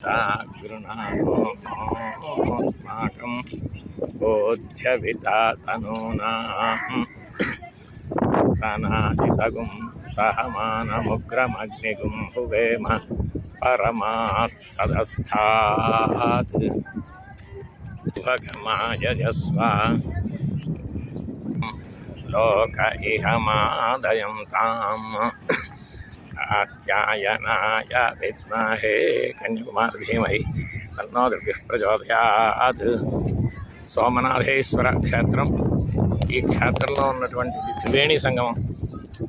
गृणामोऽस्माकं बोध्यविता तनूनां तनादितगुं सहमानमुग्रमग्निगुं हुवेम परमात् सदस्थात् भगमायजस्वा लोक इह मादयन्ताम् కాత్యాయనాయ విద్మహే కన్యకుమార్ ధీమహి తన్నో ప్రచోదయాత్ సోమనాథేశ్వర క్షేత్రం ఈ క్షేత్రంలో ఉన్నటువంటి త్రివేణి సంగమం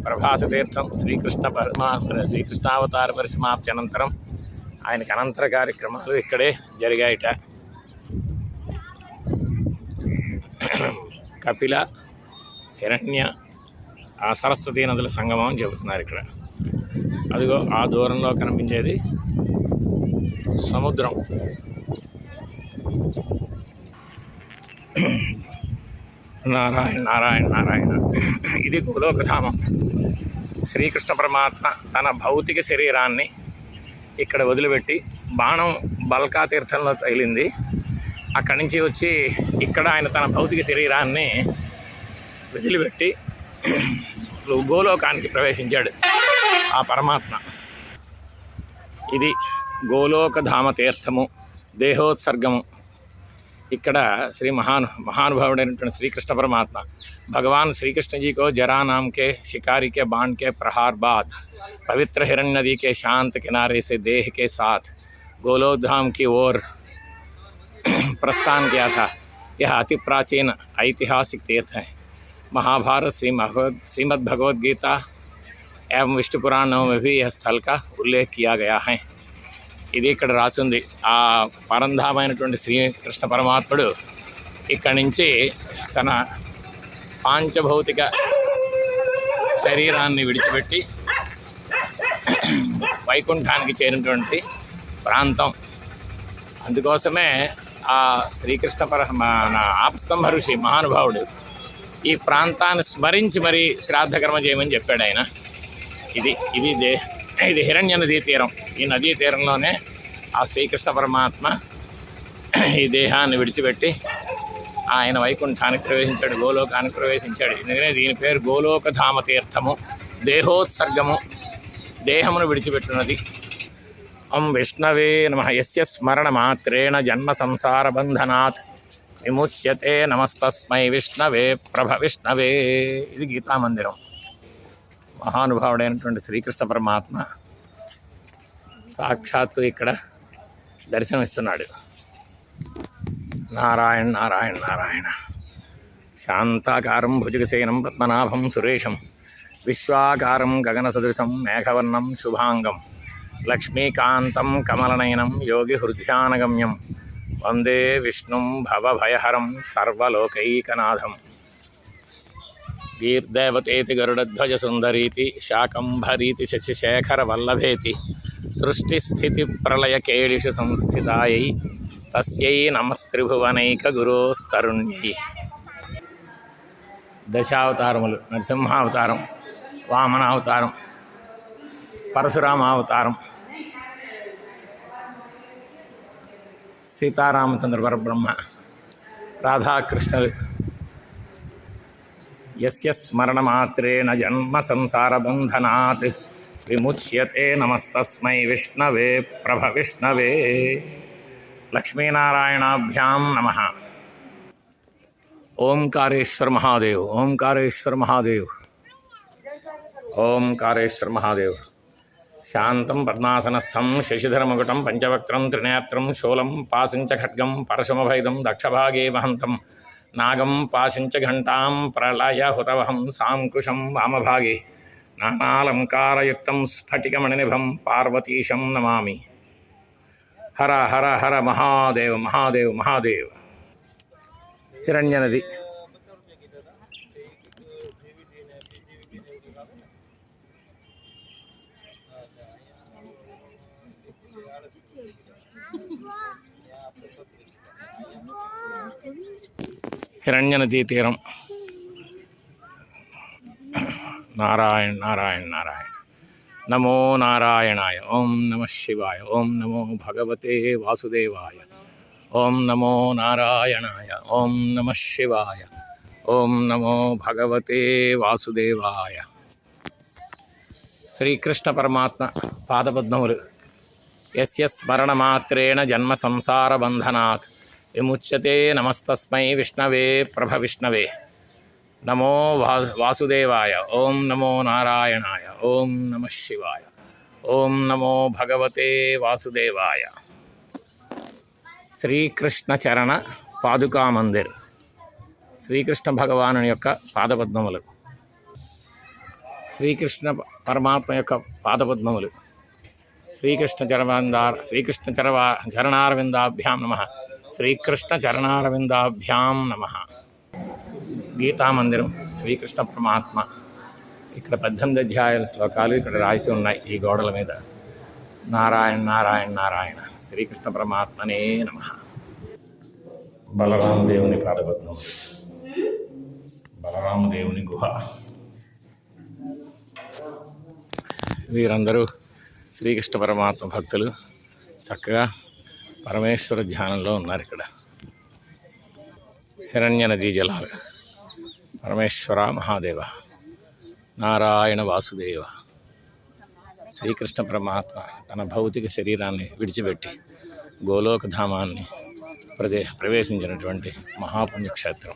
ప్రభాసతీర్థం శ్రీకృష్ణ పరమా శ్రీకృష్ణావతార పరిసమాప్తి అనంతరం ఆయనకు అనంతర కార్యక్రమాలు ఇక్కడే జరిగాయట. కపిల హిరణ్య సరస్వతీ నదుల సంగమం చెబుతున్నారు ఇక్కడ. అదిగో ఆ దూరంలో కనిపించేది సముద్రం. నారాయణ నారాయణ నారాయణ. ఇది గోలోకధామం శ్రీకృష్ణ పరమాత్మ తన భౌతిక శరీరాన్ని ఇక్కడ వదిలిపెట్టి బాణం బల్కా తీర్థంలో తగిలింది. అక్కడి నుంచి వచ్చి ఇక్కడ ఆయన తన భౌతిక శరీరాన్ని వదిలిపెట్టి గోలోకానికి ప్రవేశించాడు. ఆ పరమాత్మ ఇది గోలోకధామ తీర్థము దేహోత్సర్గము ఇక్కడ శ్రీ మహాను మహానుభావుడైనటువంటి శ్రీకృష్ణ పరమాత్మ భగవాన్ श्रीकृष्ण जी को जरा नाम के शिकारी के बाण के प्रहार बाद पवित्र हिरण्य नदी के शांत किनारे से देह के साथ गोलोकधाम की ओर प्रस्थान किया था यह अति प्राचीन ऐतिहासिक तीर्थ है महाभारत श्री भगवद श्रीमद् भगवद गीता एवं विष्णु पुराणों में भी यह स्थल का उल्लेख किया गया है ఇది ఇక్కడ రాసింది ఆ పరంధామైనటువంటి శ్రీకృష్ణ పరమాత్ముడు ఇక్కడి నుంచి తన పాంచభౌతిక శరీరాన్ని విడిచిపెట్టి వైకుంఠానికి చేరినటువంటి ప్రాంతం అందుకోసమే ఆ శ్రీకృష్ణ పర మన ఆపస్తంభ ఋషి మహానుభావుడు ఈ ప్రాంతాన్ని స్మరించి మరీ శ్రాద్ధకర్మ చేయమని చెప్పాడు ఆయన ఇది ఇది దే ఇది హిరణ్య నదీ తీరం. ఈ నదీ తీరంలోనే ఆ శ్రీకృష్ణ పరమాత్మ ఈ దేహాన్ని విడిచిపెట్టి ఆయన వైకుంఠానికి ప్రవేశించాడు గోలోకానికి ప్రవేశించాడు. ఎందుకంటే దీని పేరు గోలోకధామ తీర్థము దేహోత్సర్గము దేహమును విడిచిపెట్టినది. ఓం విష్ణవే నమ. ఎస్య స్మరణ మాత్రేణ జన్మ సంసార బంధనాత్. విముచ్యతే నమస్తస్మై విష్ణవే ప్రభ విష్ణవే. ఇది గీతామందిరం మహానుభావుడైనటువంటి శ్రీకృష్ణ పరమాత్మ సాక్షాత్తు ఇక్కడ దర్శనమిస్తున్నాడు. నారాయణ నారాయణ నారాయణ. శాంతాకారం భుజగసేనం పద్మనాభం సురేశం విశ్వాకారం గగనసదృశం మేఘవర్ణం శుభాంగం లక్ష్మీకాంతం కమలనయనం యోగి హృద్యానగమ్యం వందే విష్ణుం భవభయహరం సర్వలోకైకనాథం. గీర్దేవతేతి గరుడధ్వజ సుందరీతి శాకంభరీతి శశిశేఖర వల్లభేతి సృష్టిస్థితి ప్రళయకేళిషు సంస్థితాయై తస్యై నమస్త్రిభువనైక గురోస్తరుణ్యై దశావతారములు నరసింహావతారం వామనావతారం పరశురామావతారం సీతారామచంద్ర పరబ్రహ్మ రాధాకృష్ణులు यस्य स्मरणमात्रेण जन्मसंसारबन्धनात् विमुच्यते नमस्तस्मै विष्णवे प्रभविष्णवे लक्ष्मीनारायणाभ्यां नमः। ओंकारेश्वर महादेव ओंकारेश्वर महादेव। ओंकारेश्वर महादेव। शान्तं पद्मासनस्थं शशिधरमुकुटं, पञ्चवक्त्रं, त्रिनेत्रं, शूलं पासञ्च खड्गं परशुमभैदं दक्षभागे वहन्तं। నాగం పాశించ ఘంటాం ప్రళయ హుతవహం సాంకుశం వామభాగే. నానాలంకారయుక్తం స్ఫటికమణినిభం పార్వతీశం నమామి. హర హర హర మహాదేవ్ మహాదేవ్ మహాదేవ్. హిరణ్యనది. హిరణ్యనదీ తీరం నారాయణ నారాయణ నారాయణ. నమో నారాయణాయ. ఓం నమ శివాయ. ఓం నమో భగవతే వాసుదేవాయ. ఓం నమో నారాయణాయ. ఓం నమ శివాయ. ఓం నమో భగవతే వాసుదేవాయ. శ్రీకృష్ణ పరమాత్మ పాదపద్మములు. ఎస్ యస్య స్మరణమాత్రేణ జన్మ సంసార బంధనాత్. విముచ్యతే నమస్తస్మై విష్ణవే ప్రభ విష్ణవే. నమో వా వాసుదేవాయ ఓం నమో నారాయణాయ ఓం నమ శివాయ ఓం నమో భగవతే వాసుదేవాయ. శ్రీకృష్ణ చరణ పాదుకా మందిర్. శ్రీకృష్ణ భగవాను యొక్క పాదపద్మములు. శ్రీకృష్ణ పరమాత్మ యొక్క పాదపద్మములు. శ్రీకృష్ణ చరవందార్ శ్రీకృష్ణ చరవా చరణారవిందాభ్యాం నమ. శ్రీకృష్ణ చరణారవిందాభ్యాం నమ. గీతామందిరం శ్రీకృష్ణ పరమాత్మ. ఇక్కడ పద్దెనిమిది అధ్యాయాల శ్లోకాలు ఇక్కడ రాసి ఉన్నాయి ఈ గోడల మీద. నారాయణ నారాయణ నారాయణ. శ్రీకృష్ణ పరమాత్మనే నమ. బలరామదేవుని పాదపద్మం. బలరామదేవుని గుహ. వీరందరూ శ్రీకృష్ణ పరమాత్మ భక్తులు. చక్కగా పరమేశ్వర ధ్యానంలో ఉన్నారు ఇక్కడ. హిరణ్య నదీ జలాలు. పరమేశ్వర మహాదేవ. నారాయణ వాసుదేవ. శ్రీకృష్ణ పరమాత్మ తన భౌతిక శరీరాన్ని విడిచిపెట్టి గోలోకధామాన్ని ప్రదే ప్రవేశించినటువంటి మహాపుణ్యక్షేత్రం.